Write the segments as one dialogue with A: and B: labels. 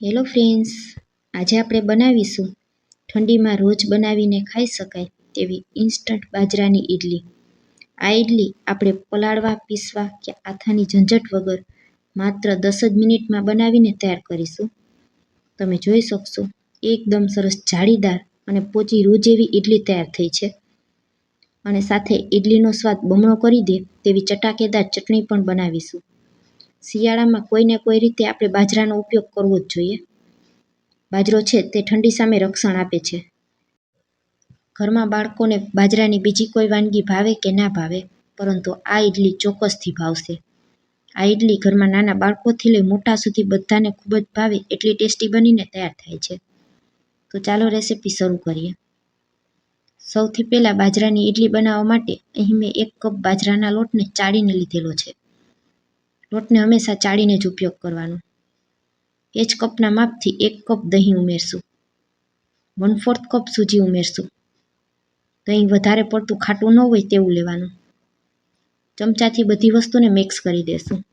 A: Hello friends, આજે આપણે બનાવીશું ઠંડીમાં રોજ બનાવીને ખાઈ શકાય તેવી ઇન્સ્ટન્ટ બાજરાની ઇડલી આ ઇડલી આપણે પલાળવા, પીસવા કે આથાની ઝંઝટ વગર માત્ર દસ જ મિનિટમાં બનાવીને તૈયાર કરીશું. તમે જોઈ શકશો, એકદમ સરસ જાળીદાર અને પોચી રોજ એવી ઇડલી તૈયાર થઈ છે. અને સાથે ઇડલીનો સ્વાદ બમણો કરી દે તેવી ચટાકેદાર ચટણી પણ બનાવીશું. શિયાળામાં કોઈને કોઈ રીતે આપણે બાજરાનો ઉપયોગ કરવો જ જોઈએ. બાજરો છે તે ઠંડી સામે રક્ષણ આપે છે. ઘરમાં બાળકોને બાજરાની બીજી કોઈ વાનગી ભાવે કે ના ભાવે, પરંતુ આ ઇડલી ચોક્કસથી ભાવશે. આ ઇડલી ઘરમાં નાના બાળકોથી લઈ મોટા સુધી બધાને ખૂબ જ ભાવે એટલી ટેસ્ટી બનીને તૈયાર થાય છે. તો ચાલો રેસીપી શરૂ કરીએ. સૌથી પહેલાં બાજરાની ઇડલી બનાવવા માટે અહીં મેં એક કપ બાજરાના લોટને ચાળીને લીધેલો છે. લોટને હંમેશા ચાળીને જ ઉપયોગ કરવાનો. એ જ કપના માપથી એક કપ દહીં ઉમેરશું. વન ફોર્થ કપ સૂજી ઉમેરશું. દહીં વધારે પડતું ખાટું ન હોય તેવું લેવાનું. ચમચાથી બધી વસ્તુને મિક્સ કરી દેશું.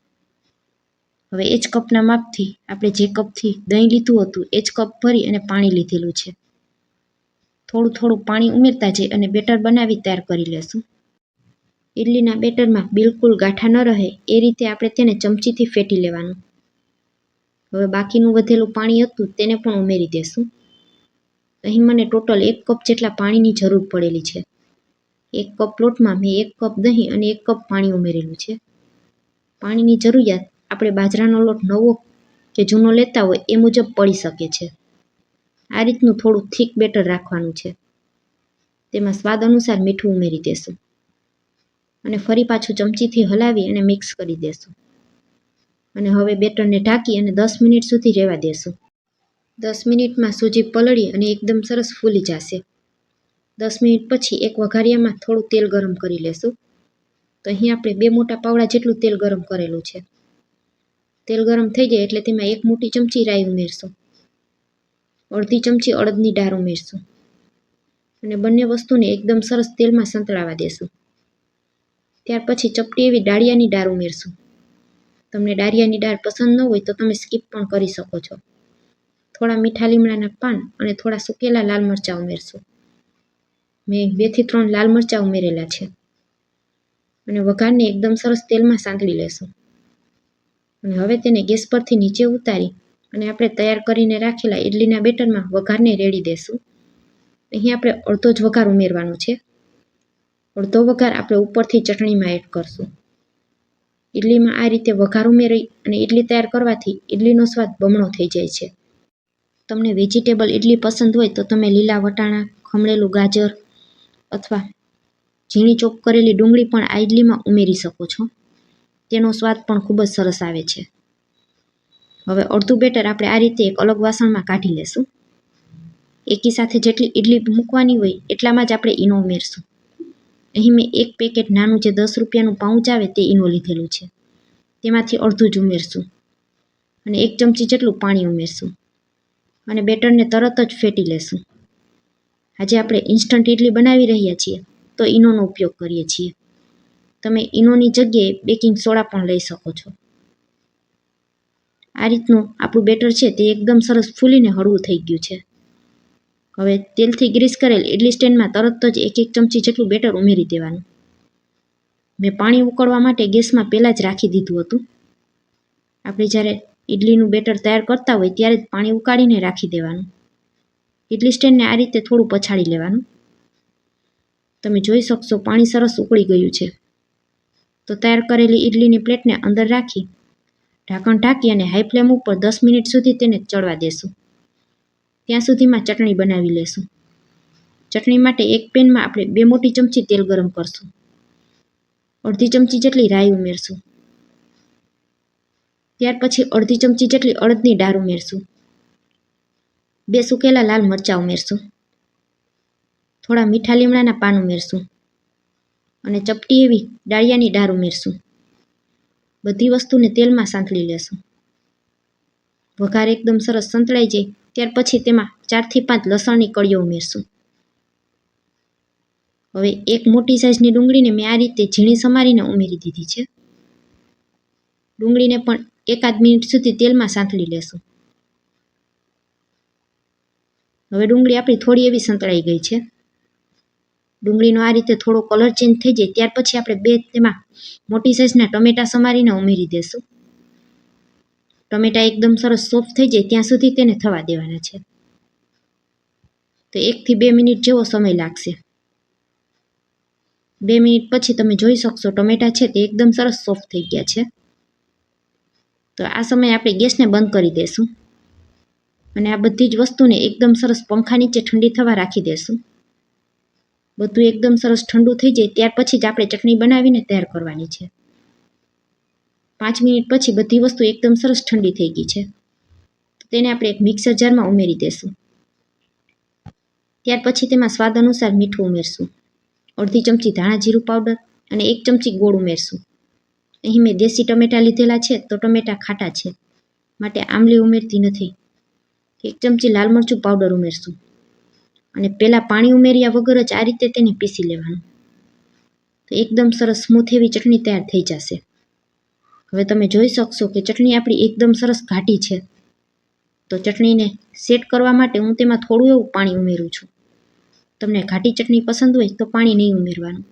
A: હવે એ જ કપના માપથી આપણે જે કપથી દહીં લીધું હતું એ જ કપ ભરી અને પાણી લીધેલું છે. થોડું થોડું પાણી ઉમેરતા જઈ અને બેટર બનાવી તૈયાર કરી લેશું. ઇડલીના બેટરમાં બિલકુલ ગાંઠા ન રહે, એ રીતે આપણે તેને ચમચીથી ફેટી લેવાનું. હવે બાકીનું વધેલું પાણી હતું તેને પણ ઉમેરી દેશું. અહીં મને ટોટલ એક કપ જેટલા પાણીની જરૂર પડેલી છે. એક કપ લોટમાં મેં એક કપ દહીં અને એક કપ પાણી ઉમેરેલું છે. પાણીની જરૂરિયાત આપણે બાજરાનો લોટ નવો કે જૂનો લેતા હોય એ મુજબ પડી શકે છે. આ રીતનું થોડું થીક બેટર રાખવાનું છે. તેમાં સ્વાદ અનુસાર મીઠું ઉમેરી દેશું. અને ફરી પાછું ચમચીથી હલાવી અને મિક્સ કરી દેશું. અને હવે બેટરને ઢાંકી અને દસ મિનિટ સુધી રહેવા દેશું. દસ મિનિટમાં સૂજી પલળી અને એકદમ સરસ ફૂલી જશે. દસ મિનિટ પછી એક વઘારિયામાં થોડું તેલ ગરમ કરી લેશું. તો અહીં આપણે બે મોટા પાવડા જેટલું તેલ ગરમ કરેલું છે. તેલ ગરમ થઈ જાય એટલે તેમાં એક મોટી ચમચી રાઈ ઉમેરશું. અડધી ચમચી અડદની ડાળ ઉમેરશું. અને બંને વસ્તુને એકદમ સરસ તેલમાં સંતળાવા દેશું. ત્યાર પછી ચપટી એવી ડાળિયાની દાળ ઉમેરશું. તમને ડાળિયાની દાળ પસંદ ન હોય તો તમે સ્કીપ પણ કરી શકો છો. થોડા મીઠા લીમડાના પાન અને થોડા સૂકેલા લાલ મરચાં ઉમેરશું. મેં બેથી ત્રણ લાલ મરચાં ઉમેરેલા છે. અને વઘારને એકદમ સરસ તેલમાં સાંતળી લેશું. અને હવે તેને ગેસ પરથી નીચે ઉતારી અને આપણે તૈયાર કરીને રાખેલા ઇડલીના બેટરમાં વઘારને રેડી દેશું. અહીં આપણે અડધો જ વઘાર ઉમેરવાનો છે. અડધો વઘાર આપણે ઉપરથી ચટણીમાં એડ કરશું. ઇડલીમાં આ રીતે વઘાર ઉમેરી અને ઇડલી તૈયાર કરવાથી ઇડલીનો સ્વાદ બમણો થઈ જાય છે. તમને વેજીટેબલ ઇડલી પસંદ હોય તો તમે લીલા વટાણા, ખમણેલું ગાજર અથવા ઝીણી ચોપ કરેલી ડુંગળી પણ આ ઇડલીમાં ઉમેરી શકો છો. તેનો સ્વાદ પણ ખૂબ જ સરસ આવે છે. હવે અડધું બેટર આપણે આ રીતે એક અલગ વાસણમાં કાઢી લેશું. એકી સાથે જેટલી ઇડલી મૂકવાની હોય એટલામાં જ આપણે ઈનો ઉમેરશું. અહીં મેં એક પેકેટ નાનું જે દસ રૂપિયાનું પાઉચ આવે તે ઈનો લીધેલું છે. તેમાંથી અડધું જ ઉમેરશું અને એક ચમચી જેટલું પાણી ઉમેરશું અને બેટરને તરત જ ફેટી લેશું. આજે આપણે ઇન્સ્ટન્ટ ઇડલી બનાવી રહ્યા છીએ તો ઈનોનો ઉપયોગ કરીએ છીએ. તમે ઈનોની જગ્યાએ બેકિંગ સોડા પણ લઈ શકો છો. આ રીતનું આપણું બેટર છે તે એકદમ સરસ ફૂલીને હળવું થઈ ગયું છે. હવે તેલથી ગ્રીસ કરેલ ઇડલી સ્ટેન્ડમાં તરત જ એક એક ચમચી જેટલું બેટર ઉમેરી દેવાનું. મેં પાણી ઉકળવા માટે ગેસમાં પહેલાં જ રાખી દીધું હતું. આપણે જ્યારે ઇડલીનું બેટર તૈયાર કરતા હોય ત્યારે જ પાણી ઉકાળીને રાખી દેવાનું. ઇડલી સ્ટેન્ડને આ રીતે થોડું પછાડી લેવાનું. તમે જોઈ શકશો પાણી સરસ ઉકળી ગયું છે. તો તૈયાર કરેલી ઇડલીની પ્લેટને અંદર રાખી, ઢાંકણ ઢાંકી અને હાઈ ફ્લેમ ઉપર દસ મિનિટ સુધી તેને ચડવા દેશું. ત્યાં સુધીમાં ચટણી બનાવી લેશું. ચટણી માટે એક પેનમાં આપણે બે મોટી ચમચી તેલ ગરમ કરશું. અડધી ચમચી જેટલી રાઈ ઉમેરશું. ત્યાર પછી અડધી ચમચી જેટલી અડદની દાળ ઉમેરશું. બે સુકેલા લાલ મરચાં ઉમેરશું. થોડા મીઠા લીમડાના પાન ઉમેરશું અને ચપટી એવી ડાળિયાની ડાળ ઉમેરશું. બધી વસ્તુને તેલમાં સાંતળી લેશું. વઘાર એકદમ સરસ સંતળાઈ જાય ત્યાર પછી તેમાં ચારથી પાંચ લસણની કળીઓ ઉમેરશું. હવે એક મોટી સાઇઝની ડુંગળીને મેં આ રીતે ઝીણી સમારીને ઉમેરી દીધી છે. ડુંગળીને પણ એકાદ મિનિટ સુધી તેલમાં સાંતળી લેશું. હવે ડુંગળી આપણી થોડી એવી સંતળાઈ ગઈ છે. ડુંગળીનો આ રીતે થોડો કલર ચેન્જ થઈ જાય, ત્યાર પછી આપણે બે તેમાં મોટી સાઇઝના ટમેટા સમારીને ઉમેરી દેશું. ટમેટા એકદમ સરસ સોફ્ટ થઈ જાય ત્યાં સુધી તેને થવા દેવાના છે. તો એકથી બે મિનિટ જેવો સમય લાગશે. બે મિનિટ પછી તમે જોઈ શકશો ટમેટા છે તે એકદમ સરસ સોફ્ટ થઈ ગયા છે. તો આ સમયે આપણે ગેસને બંધ કરી દેશું. અને આ બધી જ વસ્તુને એકદમ સરસ પંખા નીચે ઠંડી થવા રાખી દેશું. બધું એકદમ સરસ ઠંડુ થઈ જાય ત્યાર પછી જ આપણે ચટણી બનાવીને તૈયાર કરવાની છે. પાંચ મિનિટ પછી બધી વસ્તુ એકદમ સરસ ઠંડી થઈ ગઈ છે. તેને આપણે એક મિક્સર જારમાં ઉમેરી દેશું. ત્યાર પછી તેમાં સ્વાદ અનુસાર મીઠું ઉમેરશું. અડધી ચમચી ધાણા જીરું પાવડર અને એક ચમચી ગોળ ઉમેરશું. અહીં મેં દેશી ટમેટાં લીધેલા છે તો ટમેટાં ખાટા છે. માટે આમલી ઉમેરતી નથી. એક ચમચી લાલ મરચું પાવડર ઉમેરશું. અને પહેલાં પાણી ઉમેર્યા વગર જ આ રીતે તેને પીસી લેવાનું. તો એકદમ સરસ સ્મૂથ એવી ચટણી તૈયાર થઈ જશે. હવે તમે જોઈ શકશો કે ચટણી આપણી એકદમ સરસ ઘાટી છે. તો ચટણીને સેટ કરવા માટે હું તેમાં થોડું એવું પાણી ઉમેરું છું. તમને ઘાટી ચટણી પસંદ હોય તો પાણી નહીં ઉમેરવાનું.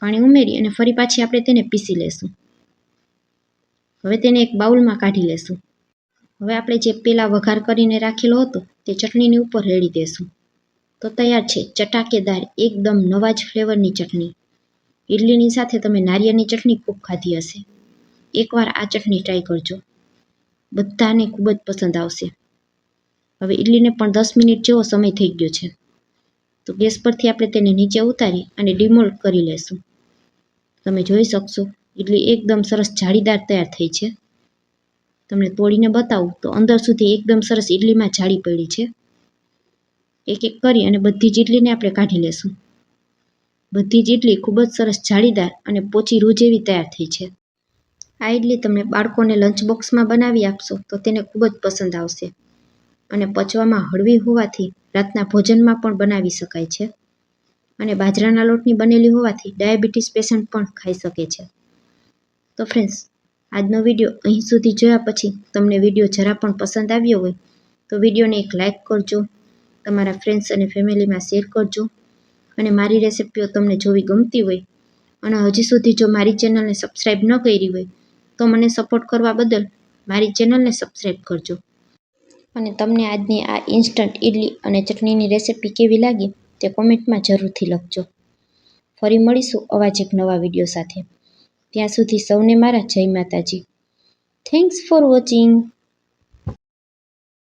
A: પાણી ઉમેરી અને ફરી પાછી આપણે તેને પીસી લેશું. હવે તેને એક બાઉલમાં કાઢી લેશું. હવે આપણે જે પેલા વઘાર કરીને રાખેલો હતો તે ચટણીની ઉપર રેડી દેશું. તો તૈયાર છે ચટાકેદાર, એકદમ નવા જ ફ્લેવરની ચટણી. ઇડલીની સાથે તમે નારિયેળની ચટણી ખૂબ ખાધી હશે. એકવાર આ ચટણી ટ્રાય કરજો. બધાને ખૂબ જ પસંદ આવશે. હવે ઇડલીને પણ દસ મિનિટ જેવો સમય થઈ ગયો છે. તો ગેસ પરથી આપણે તેને નીચે ઉતારી અને ડિમોલ્ડ કરી લેશું. તમે જોઈ શકશો ઇડલી એકદમ સરસ જાળીદાર તૈયાર થઈ છે. તમને તોડીને બતાવું તો અંદર સુધી એકદમ સરસ ઇડલીમાં જાળી પડી છે. એક એક કરી અને બધી જ ઇડલીને આપણે કાઢી લેશું. બધી જ ઇડલી ખૂબ જ સરસ જાળીદાર અને પોચી રૂ જેવી તૈયાર થઈ છે. આ ઇડલી તમે બાળકોને લંચ બોક્સમાં બનાવી આપશો તો તેને ખૂબ જ પસંદ આવશે. અને પચવામાં હળવી હોવાથી રાતના ભોજનમાં પણ બનાવી શકાય છે. અને બાજરાના લોટની બનેલી હોવાથી ડાયાબિટીસ પેશન્ટ પણ ખાઈ શકે છે. તો ફ્રેન્ડ્સ આજનો વીડિયો અહીં સુધી જોયા પછી તમને વીડિયો જરા પણ પસંદ આવ્યો હોય તો વિડીયોને એક લાઇક કરજો, તમારા ફ્રેન્ડ્સ અને ફેમિલીમાં શેર કરજો અને મારી રેસિપીઓ તમને જોવી ગમતી હોય અને હજી સુધી જો મારી ચેનલને સબસ્ક્રાઈબ ન કરી હોય તો મને સપોર્ટ કરવા બદલ મારી ચેનલને સબસ્ક્રાઈબ કરજો. અને તમને આજની આ ઇન્સ્ટન્ટ ઇડલી અને ચટણીની રેસિપી કેવી લાગી તે કોમેન્ટમાં જરૂરથી લખજો. ફરી મળીશું અવાજ એક નવા વીડિયો સાથે. ત્યાં સુધી સૌને મારા જય માતાજી. Thanks for watching